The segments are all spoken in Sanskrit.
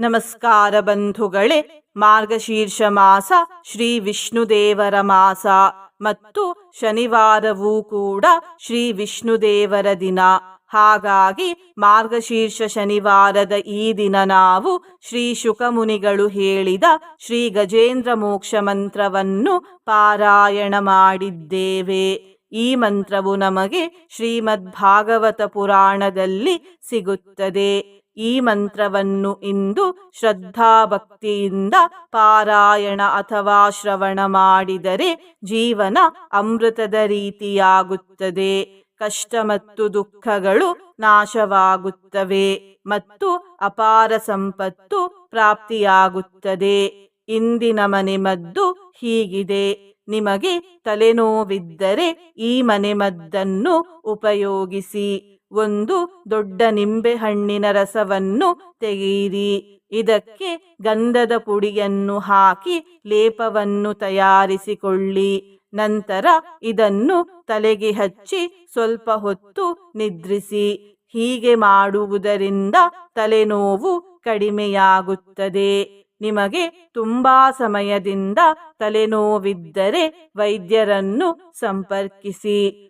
ನಮಸ್ಕಾರ ಬಂಧುಗಳೇ ಮಾರ್ಗಶೀರ್ಷ ಮಾಸ ಶ್ರೀ ವಿಷ್ಣುದೇವರ ಮಾಸ ಮತ್ತು ಶನಿವಾರವೂ ಕೂಡ ಶ್ರೀ ವಿಷ್ಣುದೇವರ ದಿನ. ಹಾಗಾಗಿ ಮಾರ್ಗಶೀರ್ಷ ಶನಿವಾರದ ಈ ದಿನ ನಾವು ಶ್ರೀ ಶುಕಮುನಿಗಳು ಹೇಳಿದ ಶ್ರೀ ಗಜೇಂದ್ರ ಮೋಕ್ಷ ಮಂತ್ರವನ್ನು ಪಾರಾಯಣ ಮಾಡಿದ್ದೇವೆ. ಈ ಮಂತ್ರವು ನಮಗೆ ಶ್ರೀಮದ್ ಭಾಗವತ ಪುರಾಣದಲ್ಲಿ ಸಿಗುತ್ತದೆ. ಈ ಮಂತ್ರವನ್ನು ಇಂದು ಶ್ರದ್ಧಾಭಕ್ತಿಯಿಂದ ಪಾರಾಯಣ ಅಥವಾ ಶ್ರವಣ ಮಾಡಿದರೆ ಜೀವನ ಅಮೃತದ ರೀತಿಯಾಗುತ್ತದೆ. ಕಷ್ಟ ಮತ್ತು ದುಃಖಗಳು ನಾಶವಾಗುತ್ತವೆ ಮತ್ತು ಅಪಾರ ಸಂಪತ್ತು ಪ್ರಾಪ್ತಿಯಾಗುತ್ತದೆ. ಇಂದಿನ ಮನೆಮದ್ದು ಹೀಗಿದೆ. ನಿಮಗೆ ತಲೆನೋವಿದ್ದರೆ ಈ ಮನೆಮದ್ದನ್ನು ಉಪಯೋಗಿಸಿ. ಒಂದು ದೊಡ್ಡ ನಿಂಬೆ ಹಣ್ಣಿನ ರಸವನ್ನು ತೆಗೆಯಿರಿ ಇದಕ್ಕೆ ಗಂಧದ ಪುಡಿಯನ್ನು ಹಾಕಿ ಲೇಪವನ್ನು ತಯಾರಿಸಿಕೊಳ್ಳಿ. ನಂತರ ಇದನ್ನು ತಲೆಗೆ ಹಚ್ಚಿ ಸ್ವಲ್ಪ ಹೊತ್ತು ನಿದ್ರಿಸಿ. ಹೀಗೆ ಮಾಡುವುದರಿಂದ ತಲೆನೋವು ಕಡಿಮೆಯಾಗುತ್ತದೆ. ನಿಮಗೆ ತುಂಬಾ ಸಮಯದಿಂದ ತಲೆನೋವಿದ್ದರೆ ವೈದ್ಯರನ್ನು ಸಂಪರ್ಕಿಸಿ.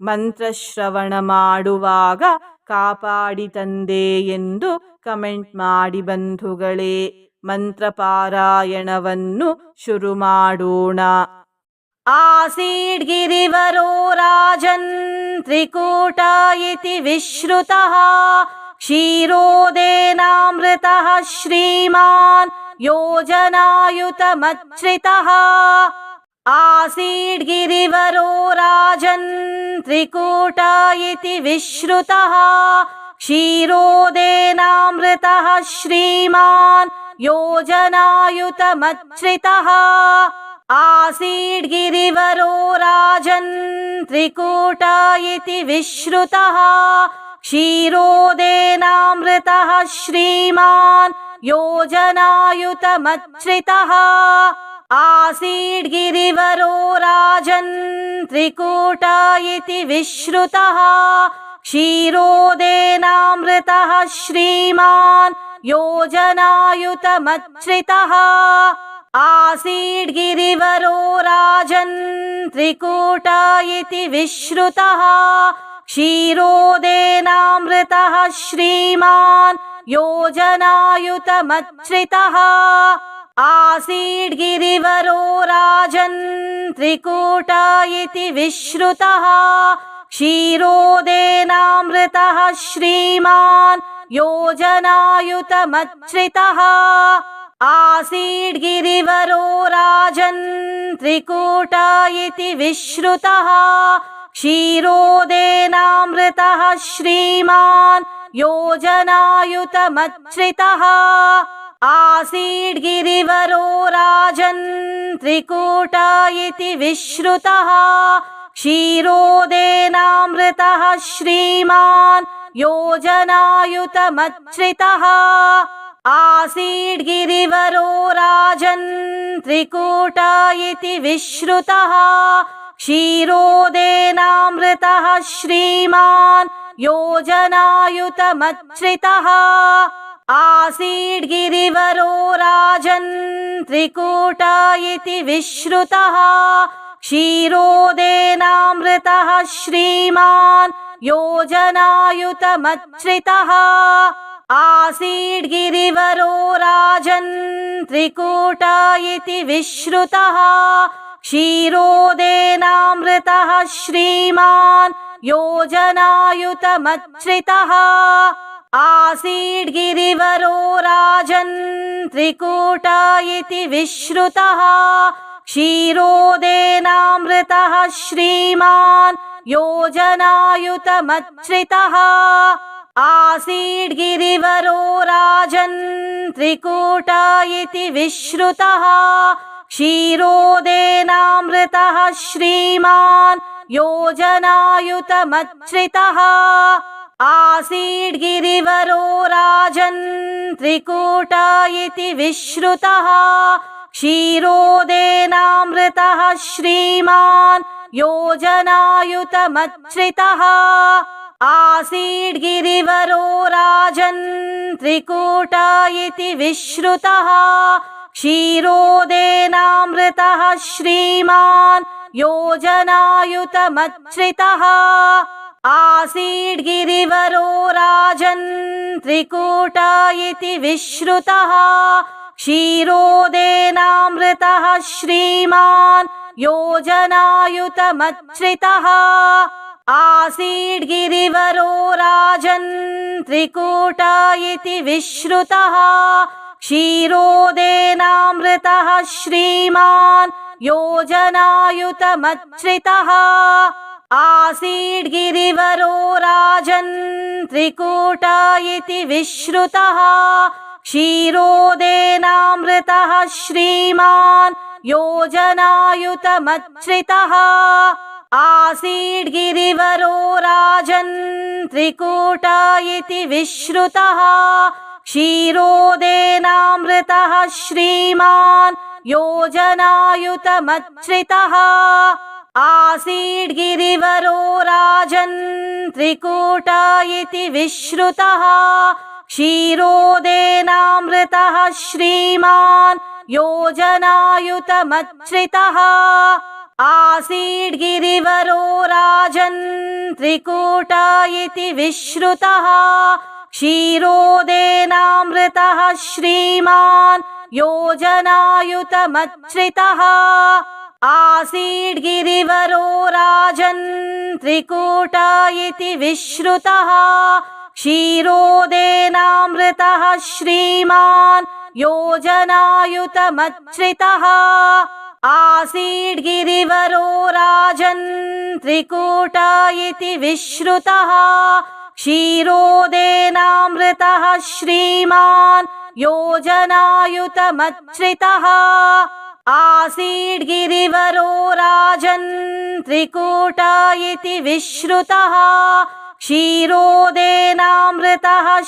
ಮಂತ್ರಶ್ರವಣ ಮಾಡುವಾಗ ಕಾಪಾಡಿ ತಂದೆ ಎಂದು ಕಮೆಂಟ್ ಮಾಡಿ ಬಂಧುಗಳೇ, ಮಂತ್ರಪಾರಾಯಣವನ್ನು ಶುರು ಮಾಡೋಣ. ಆಸೀಡ್ಗಿರಿವರೋ ರಾಜನ್ ತ್ರಿಕೂಟ ಇತಿ ವಿಶ್ರುತಃ, ಕ್ಷೀರೋದೇನಾಮೃತ ಶ್ರೀಮಾನ್ ಯೋಜನಾಯುತಮಚ್ಛ್ರಿತಃ आसीड्गिरिवरो राजन् त्रिकूट इति विश्रुतः क्षीरोदेनामृतः श्रीमान् योजनायुतमच्छ्रितः। आसीड्गिरिवरो राजन् त्रिकूट इति विश्रुतः क्षीरोदेनामृतः श्रीमान् योजनायुतमच्छ्रितः आसीड्गिरिवरो राजन् त्रिकूट इति विश्रुतः। क्षीरोदेनामृतः श्रीमान् योजनायुतमच्छ्रितः आसीड्गिरिवरो राजन् त्रिकूट इति विश्रुतः। क्षीरोदेनामृतः श्रीमान् योजनायुतमच्छ्रितः आसीड्गिरिवरो राजन् त्रिकूट इति विश्रुतः, क्षीरोदेनामृतः श्रीमान् योजनायुतमच्छ्रितः। आसीड्गिरिवरो राजन् त्रिकूट इति विश्रुतः, क्षीरोदेनामृतः श्रीमान् योजनायुतमच्छ्रितः। आसीड्गिरिवरो राजन् त्रिकूट इति विश्रुतः क्षीरोदेनामृतः श्रीमान् योजनायुतमच्छ्रितः आसीड्गिरिवरो राजन् त्रिकूट इति विश्रुतः क्षीरोदेनामृतः श्रीमान् योजनायुतमच्छ्रितः आसीड्गिरिवरो राजन् त्रिकूट इति विश्रुतः क्षीरोदेनामृतः श्रीमान् योजनायुतमच्छ्रितः। आसीड्गिरिवरो राजन् त्रिकूट इति विश्रुतः क्षीरोदेनामृतः श्रीमान् योजनायुतमच्छ्रितः आसीड्गिरिवरो राजन् त्रिकूट इति विश्रुतः क्षीरोदेनामृतः श्रीमान् योजनायुतमच्छ्रितः आसीड्गिरिवरो राजन् त्रिकूट इति विश्रुतः क्षीरोदेनामृतः श्रीमान् योजनायुतमच्छ्रितः आसीड्गिरिवरो राजन् त्रिकूट इति विश्रुतः। क्षीरोदेनामृतः श्रीमान् योजनायुतमच्छ्रितः। आसीड्गिरिवरो राजन् त्रिकूट इति विश्रुतः। क्षीरोदेनामृतः श्रीमान् योजनायुतमच्छ्रितः आसीड्गिरिवरो राजन् त्रिकूट इति विश्रुतः। क्षीरोदेनामृतः श्रीमान् योजनायुतमच्छ्रितः। आसीड्गिरिवरो राजन् त्रिकूट इति विश्रुतः। क्षीरोदेनामृतः श्रीमान् योजनायुतमच्छ्रितः आसीड्गिरिवरो राजन् त्रिकूट इति विश्रुतः। क्षीरोदेनामृतः श्रीमान् योजनायुतमच्छ्रितः आसीड्गिरिवरो राजन् त्रिकूट इति विश्रुतः। क्षीरोदेनामृतः श्रीमान् योजनायुतमच्छ्रितः आसीड्गिरिवरो राजन् त्रिकूट इति विश्रुतः। क्षीरोदेनामृतः श्रीमान् योजनायुतमच्छ्रितः। आसीड्गिरिवरो राजन् त्रिकूट इति विश्रुतः। क्षीरोदेनामृतः श्रीमान् योजनायुतमच्छ्रितः आसीड्गिरिवरो राजन् त्रिकूट इति विश्रुतः। क्षीरोदेनामृतः श्रीमान् योजनायुतमच्छ्रितः आसीड्गिरिवरो राजन् त्रिकूट इति विश्रुतः। क्षीरोदेनामृतः श्रीमान् योजनायुतमच्छ्रितः आसीड्गिरिवरो राजन् त्रिकूट इति विश्रुतः क्षीरोदेनामृतः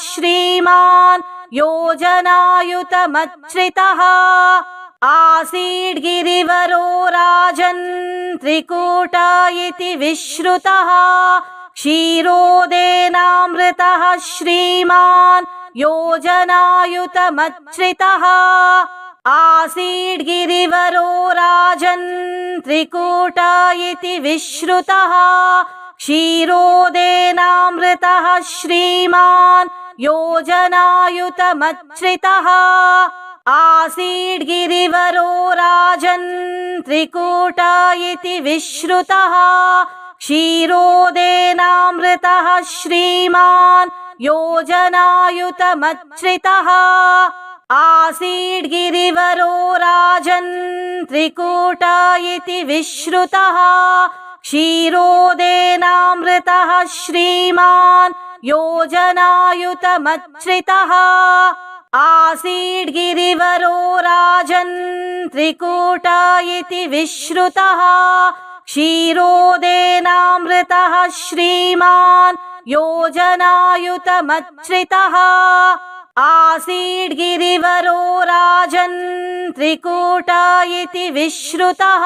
श्रीमान् योजनायुतमच्छ्रितः। आसीड्गिरिवरो राजन् त्रिकूट इति विश्रुतः क्षीरोदेनामृतः श्रीमान् योजनायुतमच्छ्रितः आसीड्गिरिवरो राजन् त्रिकूट इति विश्रुतः क्षीरोदेनामृतः श्रीमान् योजनायुतमच्छ्रितः आसीड्गिरिवरो राजन् त्रिकूट इति विश्रुतः क्षीरोदेनामृतः श्रीमान् योजनायुतमच्छ्रितः आसीड्गिरिवरो राजन् त्रिकूट इति विश्रुतः क्षीरोदेनामृतः श्रीमान् योजनायुतमच्छ्रितः। आसीड्गिरिवरो राजन् त्रिकूट इति विश्रुतः क्षीरोदेनामृतः श्रीमान् योजनायुतमच्छ्रितः आसीड्गिरिवरो राजन् त्रिकूट इति विश्रुतः।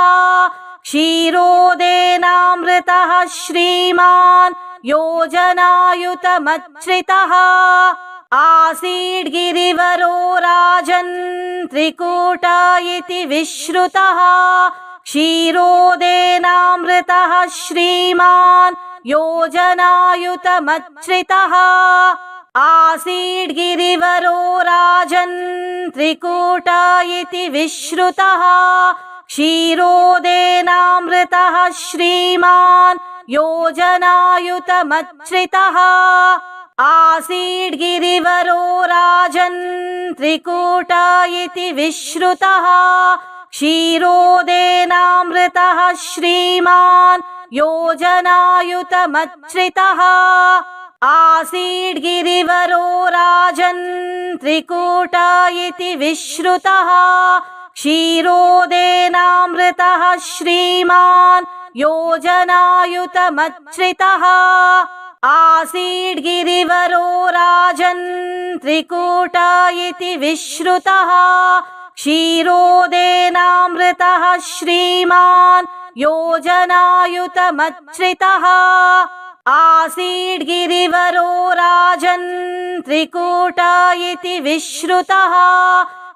क्षीरोदेनामृतः श्रीमान् योजनायुतमच्छ्रितः। आसीड्गिरिवरो राजन् त्रिकूट इति विश्रुतः। क्षीरोदेनामृतः श्रीमान् योजनायुतमच्छ्रितः आसीड्गिरिवरो राजन् त्रिकूट इति विश्रुतः क्षीरोदेनामृतः श्रीमान् योजनायुतमच्छ्रितः। आसीड्गिरिवरो राजन् त्रिकूट इति विश्रुतः क्षीरोदेनामृतः श्रीमान् योजनायुतमच्छ्रितः आसीड्गिरिवरो राजन् त्रिकूटा इति विश्रुतः क्षीरोदेनामृतः श्रीमान् योजनायुतमच्छ्रितः। आसीड्गिरिवरो राजन् त्रिकूटा इति विश्रुतः क्षीरोदेनामृतः श्रीमान् योजनायुतमच्छ्रितः आसीड्गिरिवरो राजन् त्रिकूटा इति विश्रुतः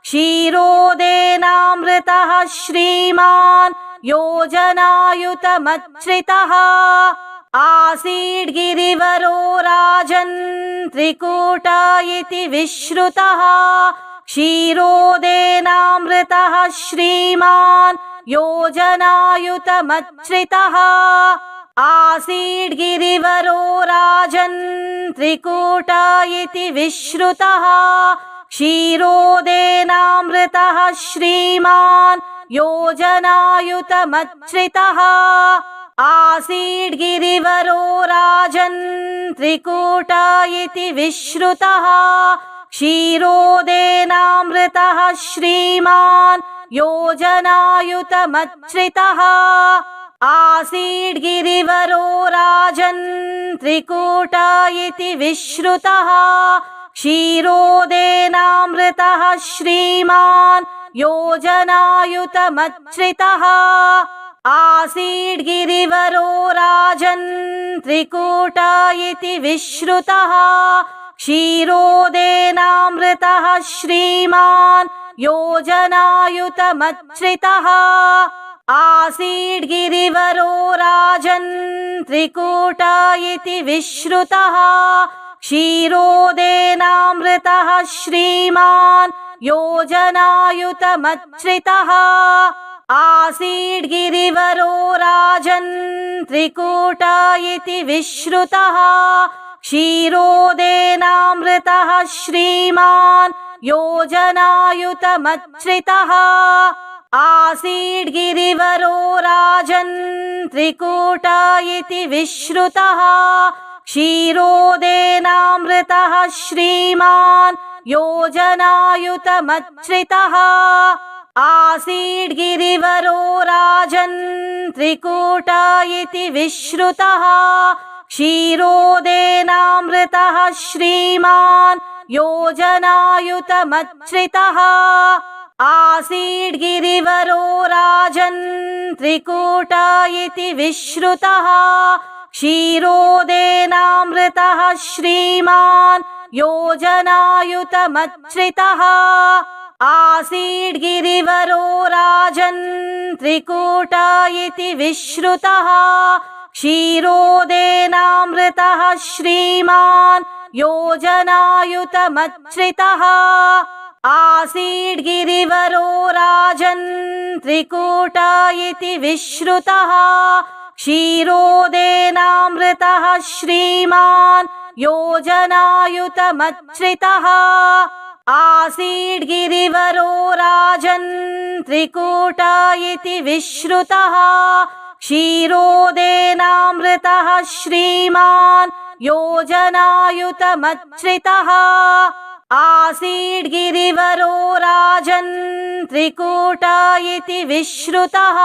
क्षीरोदेनामृतः श्रीमान् योजनायुतमच्छ्रितः। आसीड्गिरिवरो राजन् त्रिकूटा इति विश्रुतः क्षीरोदेनामृतः श्रीमान् योजनायुतमच्छ्रितः आसीड्गिरिवरो राजन् त्रिकूटा इति विश्रुतः क्षीरोदेनामृतः श्रीमान् योजनायुतमच्छ्रितः। आसीड्गिरिवरो राजन् त्रिकूटा इति विश्रुतः क्षीरोदेनामृतः श्रीमान् योजनायुतमच्छ्रितः आसीड्गिरिवरो राजन् त्रिकूटा इति विश्रुतः क्षीरोदेनामृतः श्रीमान् योजनायुतमच्छ्रितः आसीड्गिरिवरो राजन् त्रिकूटा इति विश्रुतः क्षीरोदेनामृतः श्रीमान् योजनायुतमच्छ्रितः आसीड्गिरिवरो राजन् त्रिकूटा इति विश्रुतः क्षीरोदेनामृतः श्रीमान् योजनायुतमच्छ्रितः। आसीड्गिरिवरो राजन् त्रिकूटा इति विश्रुतः क्षीरोदेनामृतः श्रीमान् योजनायुतमच्छ्रितः आसीड्गिरिवरो राजन् त्रिकूटा इति विश्रुतः। क्षीरोदेनामृतः श्रीमान् योजनायुतमच्छ्रितः आसीड्गिरिवरो राजन् त्रिकूटा इति विश्रुतः। क्षीरोदेनामृतः श्रीमान् योजनायुतमच्छ्रितः आसीड्गिरिवरो राजन् त्रिकूटा इति विश्रुतः। क्षीरोदेनामृतः श्रीमान् योजनायुतमच्छ्रितः। आसीड्गिरिवरो राजन् त्रिकूटा इति विश्रुतः। क्षीरोदेनामृतः श्रीमान् योजनायुतमच्छ्रितः आसीड्गिरिवरो राजन् त्रिकूटा इति विश्रुतः। क्षीरोदेनामृतः श्रीमान् योजनायुतमच्छ्रितः। आसीड्गिरिवरो राजन् त्रिकूटा इति विश्रुतः। क्षीरोदेनामृतः श्रीमान् योजनायुतमच्छ्रितः आसीड्गिरिवरो राजन् त्रिकूटा इति विश्रुतः।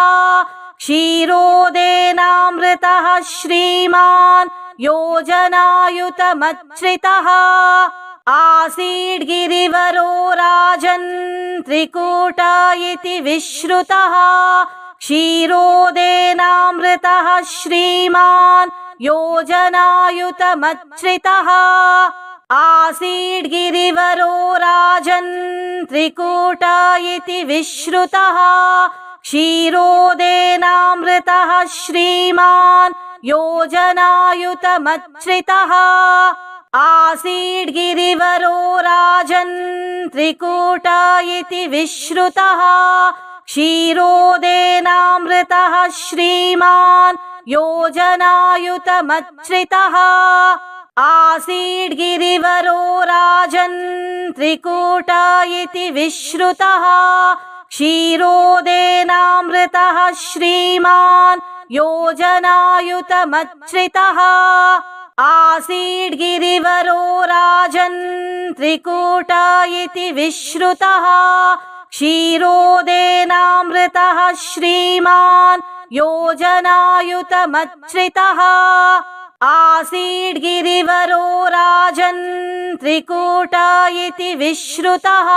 क्षीरोदेनामृतः श्रीमान् योजनायुतमच्छ्रितः। आसीड्गिरिवरो राजन् त्रिकूटा इति विश्रुतः। क्षीरोदेनामृतः श्रीमान् योजनायुतमच्छ्रितः आसीड्गिरिवरो राजन् त्रिकूटा इति विश्रुतः क्षीरोदेनामृतः श्रीमान् योजनायुतमच्छ्रितः। आसीड्गिरिवरो राजन् त्रिकूटा इति विश्रुतः क्षीरोदेनामृतः श्रीमान् योजनायुतमच्छ्रितः आसीड्गिरिवरो राजन् त्रिकूटा इति विश्रुतः क्षीरोदेनामृतः श्रीमान् योजनायुतमच्छ्रितः आसीड्गिरिवरो राजन् त्रिकूटा इति विश्रुतः क्षीरोदेनामृतः श्रीमान् योजनायुतमच्छ्रितः आसीड्गिरिवरो राजन् त्रिकूटा इति विश्रुतः,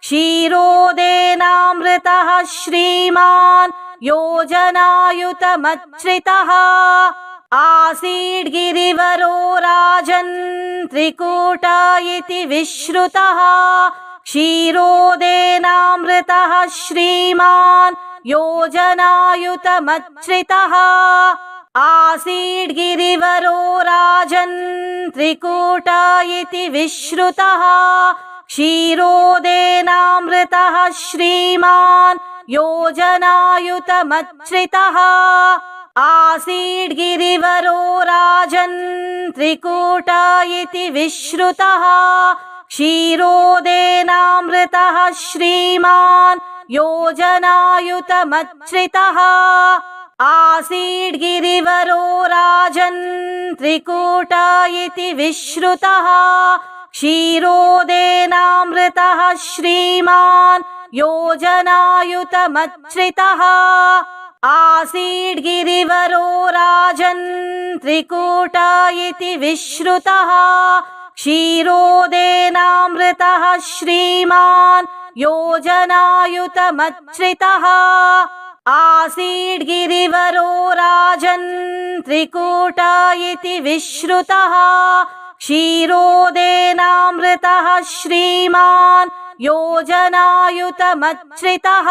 क्षीरोदेनामृतः श्रीमान् योजनायुतमच्छ्रितः। आसीड्गिरिवरो राजन् त्रिकूटा इति विश्रुतः, क्षीरोदेनामृतः श्रीमान् योजनायुतमच्छ्रितः। आसीड्गिरिवरो राजन् त्रिकूटा इति विश्रुतः श्रीमान् योजनायुतमच्छ्रितः आसीड्गिरिवरो राजन् त्रिकूटा इति विश्रुतः, क्षीरोदेनामृतः श्रीमान् योजनायुतमच्छ्रितः आसीड्गिरिवरो राजन् त्रिकूटा इति विश्रुतः, क्षीरोदेनामृतः श्रीमान् योजनायुतमच्छ्रितः। आसीड्गिरिवरो राजन् त्रिकूटा इति विश्रुतः, क्षीरोदेनामृतः श्रीमान् योजनायुतमच्छ्रितः। आसीड्गिरिवरो राजन् त्रिकूटा इति विश्रुतः। क्षीरोदेनामृतः श्रीमान् योजनायुतमच्छ्रितः।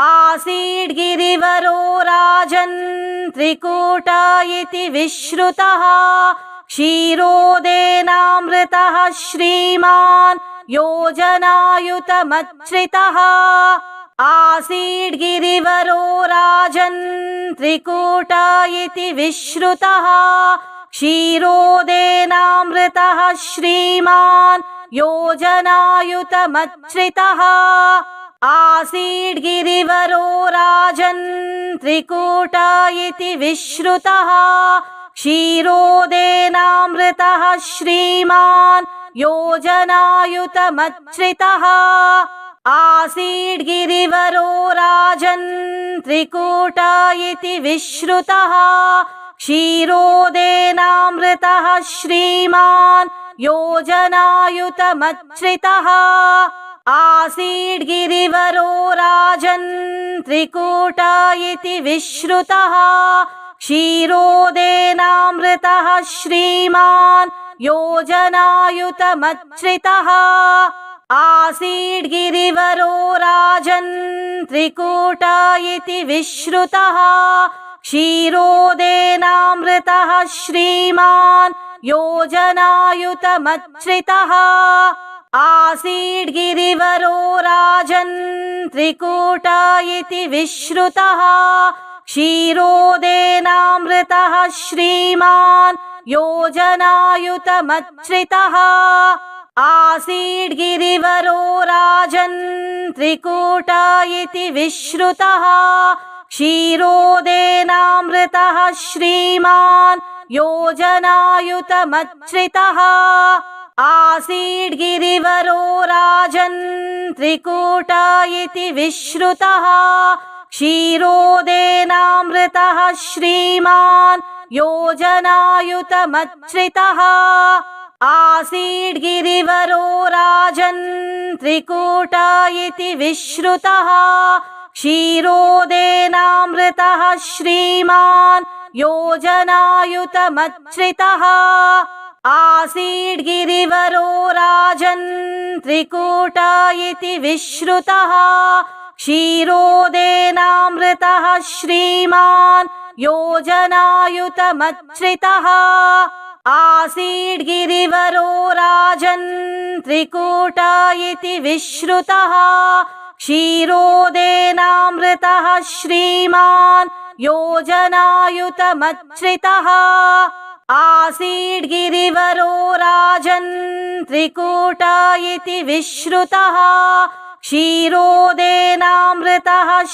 आसीड्गिरिवरो राजन् त्रिकूटा इति विश्रुतः। क्षीरोदेनामृतः श्रीमान् योजनायुतमच्छ्रितः आसीड्गिरिवरो राजन् त्रिकूटा इति विश्रुतः क्षीरोदेनामृतः श्रीमान् योजनायुतमच्छ्रितः। आसीड्गिरिवरो राजन् त्रिकूटा इति विश्रुतः क्षीरोदेनामृतः श्रीमान् योजनायुतमच्छ्रितः आसीड्गिरिवरो राजन् त्रिकूटा इति विश्रुतः क्षीरोदेनामृतः श्रीमान् योजनायुतमच्छ्रितः। आसीड्गिरिवरो राजन् त्रिकूटा इति विश्रुतः क्षीरोदेनामृतः श्रीमान् योजनायुतमच्छ्रितः आसीड्गिरिवरो राजन् त्रिकूटा इति विश्रुतः क्षीरोदेनामृतः श्रीमान् योजनायुतमच्छ्रितः। आसीड्गिरिवरो राजन् त्रिकूटा इति विश्रुतः क्षीरोदेनामृतः श्रीमान् योजनायुतमच्छ्रितः आसीड्गिरिवरो राजन् त्रिकूटा इति विश्रुतः क्षीरोदेनामृतः श्रीमान् योजनायुतमच्छ्रितः। आसीड्गिरिवरो राजन् त्रिकूटा इति विश्रुतः क्षीरोदेनामृतः श्रीमान् योजनायुतमच्छ्रितः आसीड्गिरिवरो राजन् त्रिकूटा इति विश्रुतः क्षीरोदेनामृतः श्रीमान् योजनायुतमच्छ्रितः आसीड्गिरिवरो राजन् त्रिकूटा इति विश्रुतः क्षीरोदेनामृतः श्रीमान् योजनायुतमच्छ्रितः आसीड्गिरिवरो राजन् त्रिकूटा इति विश्रुतः क्षीरोदेनामृतः श्रीमान् योजनायुतमच्छ्रितः। आसीड्गिरिवरो राजन् त्रिकूटा इति विश्रुतः क्षीरोदेनामृतः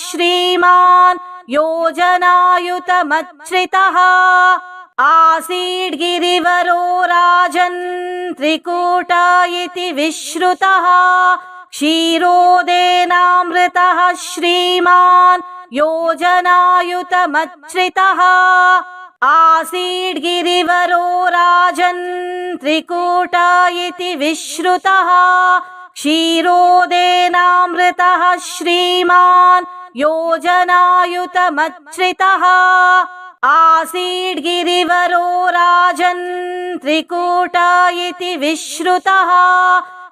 श्रीमान् योजनायुतमच्छ्रितः आसीड्गिरिवरो राजन् त्रिकूटा इति विश्रुतः क्षीरोदेनामृतः श्रीमान् योजनायुतमच्छ्रितः आसीड्गिरिवरो राजन् त्रिकूटा इति विश्रुतः क्षीरोदेनामृतः श्रीमान् योजनायुतमच्छ्रितः आसीड्गिरिवरो राजन् त्रिकूटा इति विश्रुतः।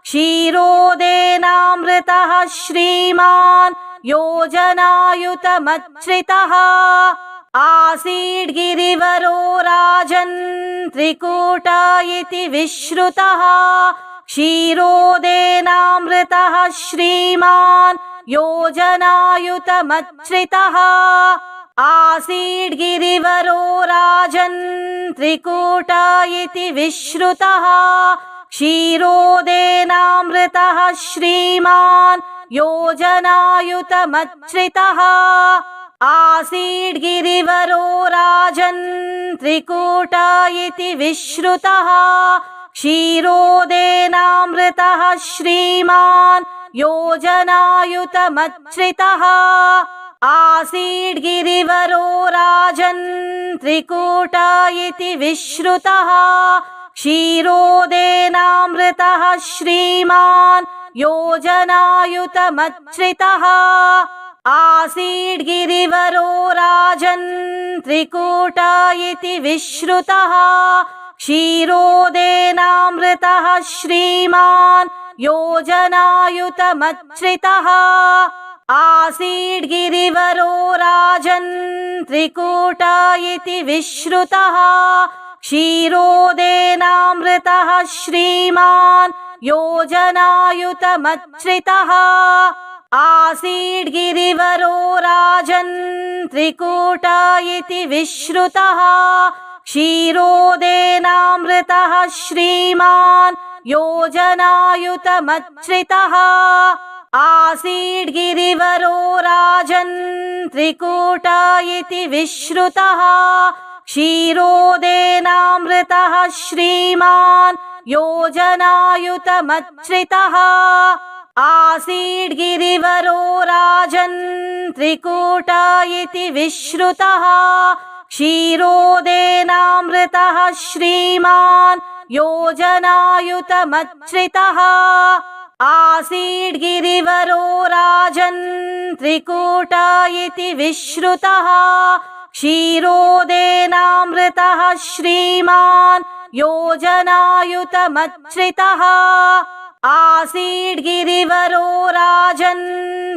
क्षीरोदेनामृतः श्रीमान् योजनायुतमच्छ्रितः। आसीड्गिरिवरो राजन् त्रिकूटा इति विश्रुतः। क्षीरोदेनामृतः श्रीमान् योजनायुतमच्छ्रितः आसीड्गिरिवरो राजन् त्रिकूटा इति विश्रुतः। क्षीरोदेनामृतः श्रीमान् योजनायुतमच्छ्रितः आसीड्गिरिवरो राजन् त्रिकूटा इति विश्रुतः। क्षीरोदेनामृतः श्रीमान् योजनायुतमच्छ्रितः आसीड्गिरिवरो राजन् त्रिकूटा इति विश्रुतः क्षीरोदेनामृतः श्रीमान् योजनायुतमच्छ्रितः। आसीड्गिरिवरो राजन् त्रिकूटा इति विश्रुतः क्षीरोदेनामृतः श्रीमान् योजनायुतमच्छ्रितः आसीड्गिरिवरो राजन् त्रिकूटा इति विश्रुतः क्षीरोदेनामृतः श्रीमान् योजनायुतमच्छ्रितः। आसीड्गिरिवरो राजन् त्रिकूटा इति विश्रुतः क्षीरोदेनामृतः श्रीमान् योजनायुतमच्छ्रितः आसीड्गिरिवरो राजन् त्रिकूटा इति विश्रुतः क्षीरोदेनामृतः श्रीमान् योजनायुतमच्छ्रितः। आसीड्गिरिवरो राजन् त्रिकूटा इति विश्रुतः क्षीरोदेनामृतः श्रीमान् योजनायुतमच्छ्रितः आसीड्गिरिवरो राजन् त्रिकूटा इति विश्रुतः क्षीरोदेनामृतः श्रीमान् योजनायुतमच्छ्रितः। आसीड्गिरिवरो राजन्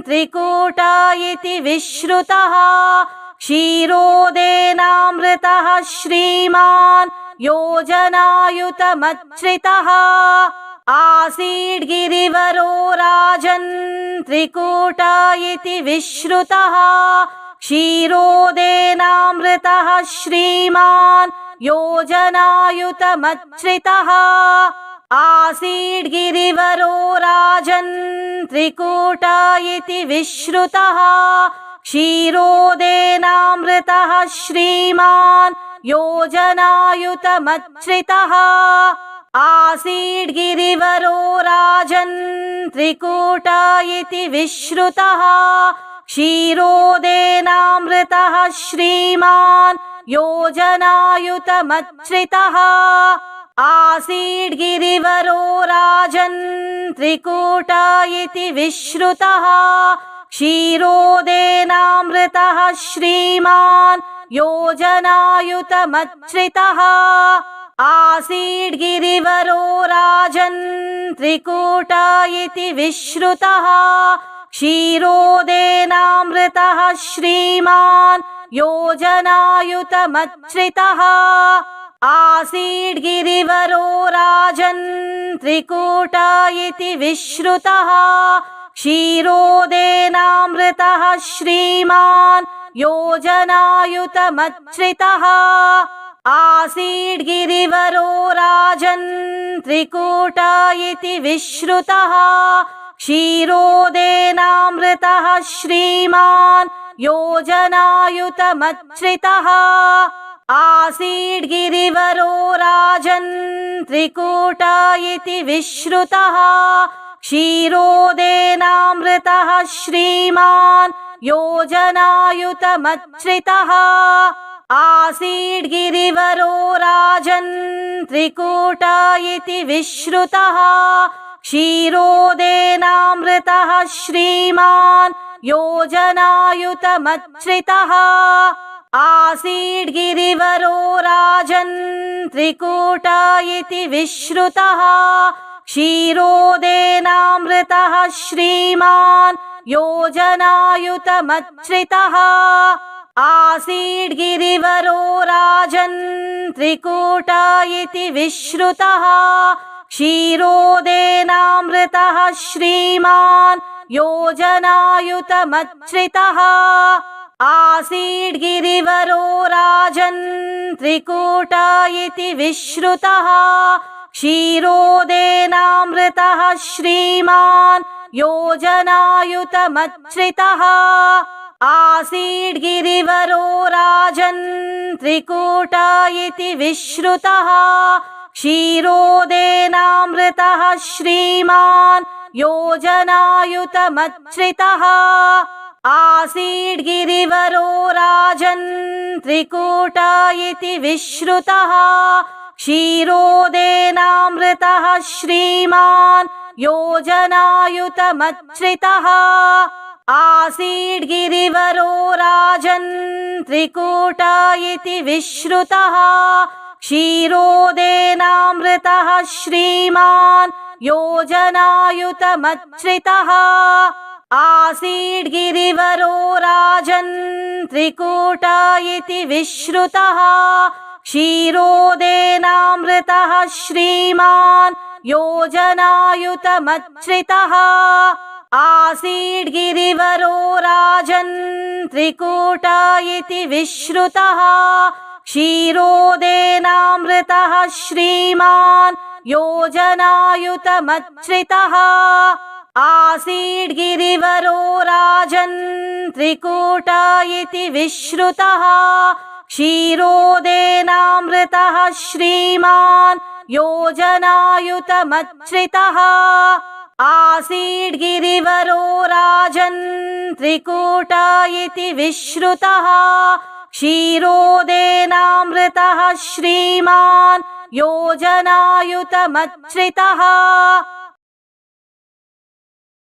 त्रिकूटा इति विश्रुतः क्षीरोदेनामृतः श्रीमान् योजनायुतमच्छ्रितः आसीड्गिरिवरो राजन् त्रिकूटा इति विश्रुतः। क्षीरोदेनामृतः श्रीमान् योजनायुतमच्छ्रितः। आसीड्गिरिवरो राजन् त्रिकूटा इति विश्रुतः। क्षीरोदेनामृतः श्रीमान् योजनायुतमच्छ्रितः आसीड्गिरिवरो राजन् त्रिकूटा इति विश्रुतः क्षीरोदेनामृतः श्रीमान् योजनायुतमच्छ्रितः। आसीड्गिरिवरो राजन् त्रिकूटा इति विश्रुतः क्षीरोदेनामृतः श्रीमान् योजनायुतमच्छ्रितः आसीड्गिरिवरो राजन् त्रिकूटा इति विश्रुतः क्षीरोदेनामृतः श्रीमान् योजनायुतमच्छ्रितः आसीड्गिरिवरो राजन् त्रिकूटा इति विश्रुतः क्षीरोदेनामृतः श्रीमान् योजनायुतमच्छ्रितः आसीड्गिरिवरो राजन् त्रिकूटा इति विश्रुतः क्षीरोदेनामृतः श्रीमान् योजनायुतमच्छ्रितः। आसीड्गिरिवरो राजन् त्रिकूटा इति विश्रुतः क्षीरोदेनामृतः श्रीमान् योजनायुतमच्छ्रितः आसीड्गिरिवरो राजन् त्रिकूटा इति विश्रुतः। क्षीरोदेनामृतः श्रीमान् योजनायुतमच्छ्रितः आसीड्गिरिवरो राजन् त्रिकूटा इति विश्रुतः। क्षीरोदेनामृतः श्रीमान् योजनायुतमच्छ्रितः आसीड्गिरिवरो राजन् त्रिकूटा इति विश्रुतः क्षीरोदेनामृतः श्रीमान् योजनायुतमच्छ्रितः। आसीड्गिरिवरो राजन् त्रिकूटा इति विश्रुतः क्षीरोदेनामृतः श्रीमान् योजनायुतमच्छ्रितः आसीड्गिरिवरो राजन् त्रिकूटा इति विश्रुतः। क्षीरोदेनामृतः श्रीमान् योजनायुतमच्छ्रितः। आसीड्गिरिवरो राजन् त्रिकूटा इति विश्रुतः। क्षीरोदेनामृतः श्रीमान् योजनायुतमच्छ्रितः आसीड्गिरिवरो राजन् त्रिकूटा इति विश्रुतः। क्षीरोदेनामृतः श्रीमान् योजनायुतमच्छ्रितः आसीड्गिरिवरो राजन् त्रिकूटा इति विश्रुतः। क्षीरोदेनामृतः श्रीमान् योजनायुतमच्छ्रितः आसीड्गिरिवरो राजन् त्रिकूटा इति विश्रुतः क्षीरोदेनामृतः श्रीमान् योजनायुतमच्छ्रितः। आसीड्गिरिवरो राजन् त्रिकूटा इति विश्रुतः क्षीरोदेनामृतः श्रीमान् योजनायुतमच्छ्रितः आसीड्गिरिवरो राजन् त्रिकूटा इति विश्रुतः क्षीरोदेनामृतः श्रीमान् योजनायुतमच्छ्रितः